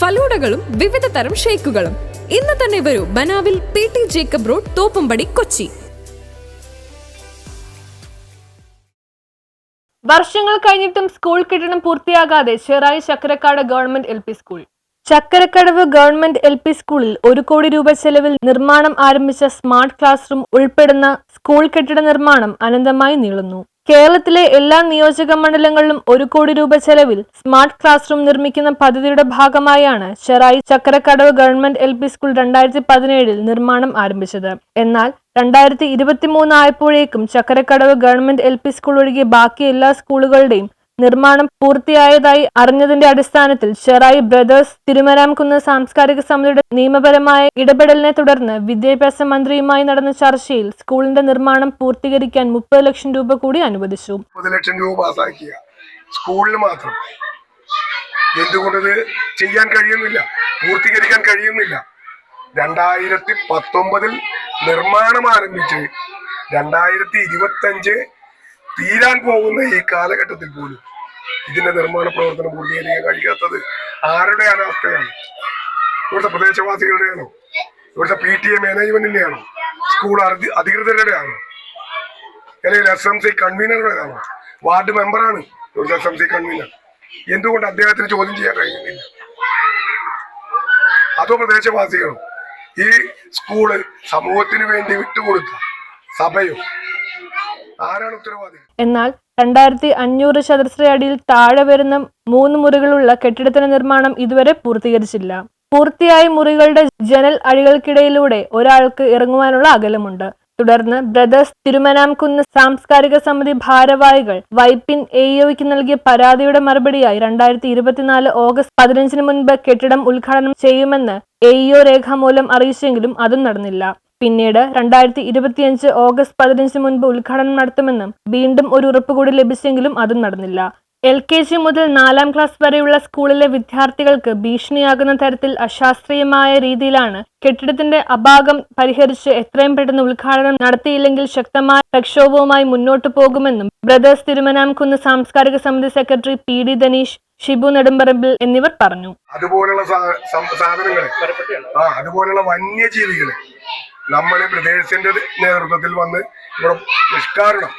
ഫലൂഡകളും വിവിധ തരം ഷേക്കുകളും. ഇന്ന് തന്നെ വരൂ ബനാവിൽ P T Jacob road Thoppumpady Kochi. വർഷങ്ങൾ കഴിഞ്ഞിട്ടും സ്കൂൾ കെട്ടിടം പൂർത്തിയാകാതെ Cherai Chakkarakkad government L P school. Chakkarakadavu government L P സ്കൂളിൽ ഒരു കോടി രൂപ ചെലവിൽ നിർമ്മാണം ആരംഭിച്ച സ്മാർട്ട് ക്ലാസ് റൂം ഉൾപ്പെടുന്ന സ്കൂൾ കെട്ടിട നിർമ്മാണം അനന്തമായി നീളുന്നു. കേരളത്തിലെ എല്ലാ നിയോജക മണ്ഡലങ്ങളിലും ഒരു കോടി രൂപ ചെലവിൽ സ്മാർട്ട് ക്ലാസ് റൂം നിർമ്മിക്കുന്ന പദ്ധതിയുടെ ഭാഗമായാണ് Cherai Chakkarakadavu government L P school രണ്ടായിരത്തി പതിനേഴിൽ നിർമ്മാണം ആരംഭിച്ചത്. എന്നാൽ രണ്ടായിരത്തി ഇരുപത്തിമൂന്ന് ആയപ്പോഴേക്കും Chakkarakadavu government L P school ഒഴികെ ബാക്കി എല്ലാ സ്കൂളുകളുടെയും നിർമ്മാണം പൂർത്തിയായതായി അറിഞ്ഞതിന്റെ അടിസ്ഥാനത്തിൽ ഷെറായി ബ്രദേഴ്സ് തിരുമരാംകുന്ന് സാംസ്കാരിക സമിതിയുടെ നിയമപരമായ ഇടപെടലിനെ തുടർന്ന് വിദ്യാഭ്യാസ മന്ത്രിയുമായി നടന്ന ചർച്ചയിൽ സ്കൂളിന്റെ നിർമ്മാണം പൂർത്തീകരിക്കാൻ മുപ്പത് ലക്ഷം രൂപ കൂടി അനുവദിച്ചു. മുപ്പത് ലക്ഷം രൂപ പാസ്സാക്കിയ സ്കൂളിൽ മാത്രം എന്തുകൊണ്ടത് ചെയ്യാൻ കഴിയുന്നില്ല പൂർത്തീകരിക്കാൻ കഴിയുന്നില്ല. രണ്ടായിരത്തി പത്തൊമ്പതിൽ നിർമ്മാണം ആരംഭിച്ച് രണ്ടായിരത്തി ഇരുപത്തഞ്ച് തീരാൻ പോകുന്ന ഈ കാലഘട്ടത്തിൽ പോലും ഇതിന്റെ നിർമ്മാണ പ്രവർത്തനം പൂർത്തീകരിക്കാൻ കഴിയാത്തത് ആരുടെ അനാസ്ഥയാണ്? ഇവിടുത്തെ പ്രദേശവാസികളുടെയാണോ? ഇവിടുത്തെ പി ടി എ മാനേജ്മെന്റിന്റെയാണോ? സ്കൂൾ അധി- അധികൃതരുടെയാണോ? അല്ലെങ്കിൽ എസ് എം സി കൺവീനറുടേതാണോ? വാർഡ് മെമ്പറാണ് ഇവിടുത്തെ എസ് എം സി കൺവീനർ. എന്തുകൊണ്ട് അദ്ദേഹത്തിന് ചോദ്യം ചെയ്യാൻ കഴിയുന്നില്ല? അതോ പ്രദേശവാസികളും? ഈ സ്കൂൾ സമൂഹത്തിന് വേണ്ടി വിട്ടുകൊടുത്ത സഭയോ ആരാണ് ഉത്തരവാദി? എന്നാൽ രണ്ടായിരത്തി അഞ്ഞൂറ് ചതുരശ്ര അടിയിൽ താഴെ വരുന്ന മൂന്ന് മുറികളുള്ള കെട്ടിടത്തിന്റെ നിർമ്മാണം ഇതുവരെ പൂർത്തീകരിച്ചില്ല. പൂർത്തിയായ മുറികളുടെ ജനൽ അഴികൾക്കിടയിലൂടെ ഒരാൾക്ക് ഇറങ്ങുവാനുള്ള അകലമുണ്ട്. തുടർന്ന് ബ്രദേഴ്സ് തിരുമനാംകുന്ന് സാംസ്കാരിക സമിതി ഭാരവാഹികൾ വൈപ്പിൻ എഇഒയ്ക്ക് നൽകിയ പരാതിയുടെ മറുപടിയായി രണ്ടായിരത്തി ഇരുപത്തിനാല് ഓഗസ്റ്റ് പതിനഞ്ചിന് മുൻപ് കെട്ടിടം ഉദ്ഘാടനം ചെയ്യുമെന്ന് എഇഒ രേഖാമൂലം അറിയിച്ചെങ്കിലും അതും നടന്നില്ല. പിന്നീട് രണ്ടായിരത്തി ഇരുപത്തിയഞ്ച് ഓഗസ്റ്റ് പതിനഞ്ചിന് മുൻപ് ഉദ്ഘാടനം നടത്തുമെന്നും വീണ്ടും ഒരു ഉറപ്പ് കൂടി ലഭിച്ചെങ്കിലും അതും നടന്നില്ല. എൽ കെ ജി മുതൽ നാലാം ക്ലാസ് വരെയുള്ള സ്കൂളിലെ വിദ്യാർത്ഥികൾക്ക് ഭീഷണിയാകുന്ന തരത്തിൽ അശാസ്ത്രീയമായ രീതിയിലാണ് കെട്ടിടത്തിന്റെ അഭാഗം പരിഹരിച്ച് എത്രയും പെട്ടെന്ന് ഉദ്ഘാടനം നടത്തിയില്ലെങ്കിൽ ശക്തമായ പ്രക്ഷോഭവുമായി മുന്നോട്ടു പോകുമെന്നും ബ്രദേഴ്സ് തിരുമനാംകുന്ന് സാംസ്കാരിക സമിതി secretary P D Dhaneesh Shibu Nedumparambil എന്നിവർ പറഞ്ഞു. അതുപോലുള്ള സാ- സം- ആ അതുപോലുള്ള വന്യജീവികളെ. നമ്മളെ ബ്രദേഴ്സിന്റെ നേതൃത്വത്തിൽ വന്ന് ഇവിടെ നിഷ്കാരണം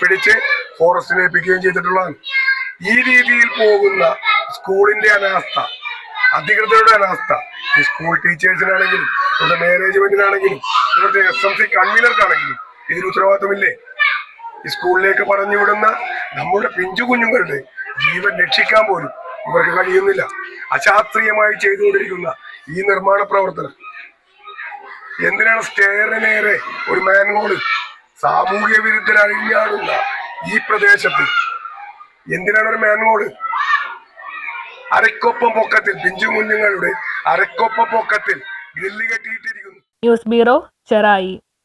പിടിച്ച് ഫോറസ്റ്റിൽ ഏൽപ്പിക്കുകയും ചെയ്തിട്ടുള്ളതാണ്. ഈ രീതിയിൽ പോകുന്ന സ്കൂളിന്റെ അനാസ്ഥ അധികൃതരുടെ അനാസ്ഥ ഈ സ്കൂൾ ടീച്ചേഴ്സിനാണെങ്കിലും ഇവിടുത്തെ മാനേജ്മെന്റിനാണെങ്കിലും ഇവിടുത്തെ എസ് എം സി കൺവീനർക്കാണെങ്കിലും ഇതിന് ഉത്തരവാദിത്തമില്ലേ ഈ സ്കൂളിലേക്ക് പറഞ്ഞു വിടുന്ന നമ്മുടെ പിഞ്ചു കുഞ്ഞുങ്ങളുടെ ജീവൻ രക്ഷിക്കാൻ പോലും ഇവർക്ക് കഴിയുന്നില്ല. അശാസ്ത്രീയമായി ചെയ്തുകൊണ്ടിരിക്കുന്ന ഈ നിർമ്മാണ പ്രവർത്തനം എന്തിനാണ് സ്റ്റേറിന് നേരെ ഒരു മാൻഹോൾ സാമൂഹ്യ വിരുദ്ധർ അഴിഞ്ഞാടുന്ന ഈ പ്രദേശത്ത് എന്തിനാണ് ഒരു മാൻഹോൾ അരക്കൊപ്പം പൊക്കത്തിൽ പിഞ്ചു കുഞ്ഞുങ്ങളുടെ അരക്കൊപ്പം പൊക്കത്തിൽ ഗ്രില്ല് കെട്ടിയിട്ടിരിക്കുന്നു. News bureau Cherai.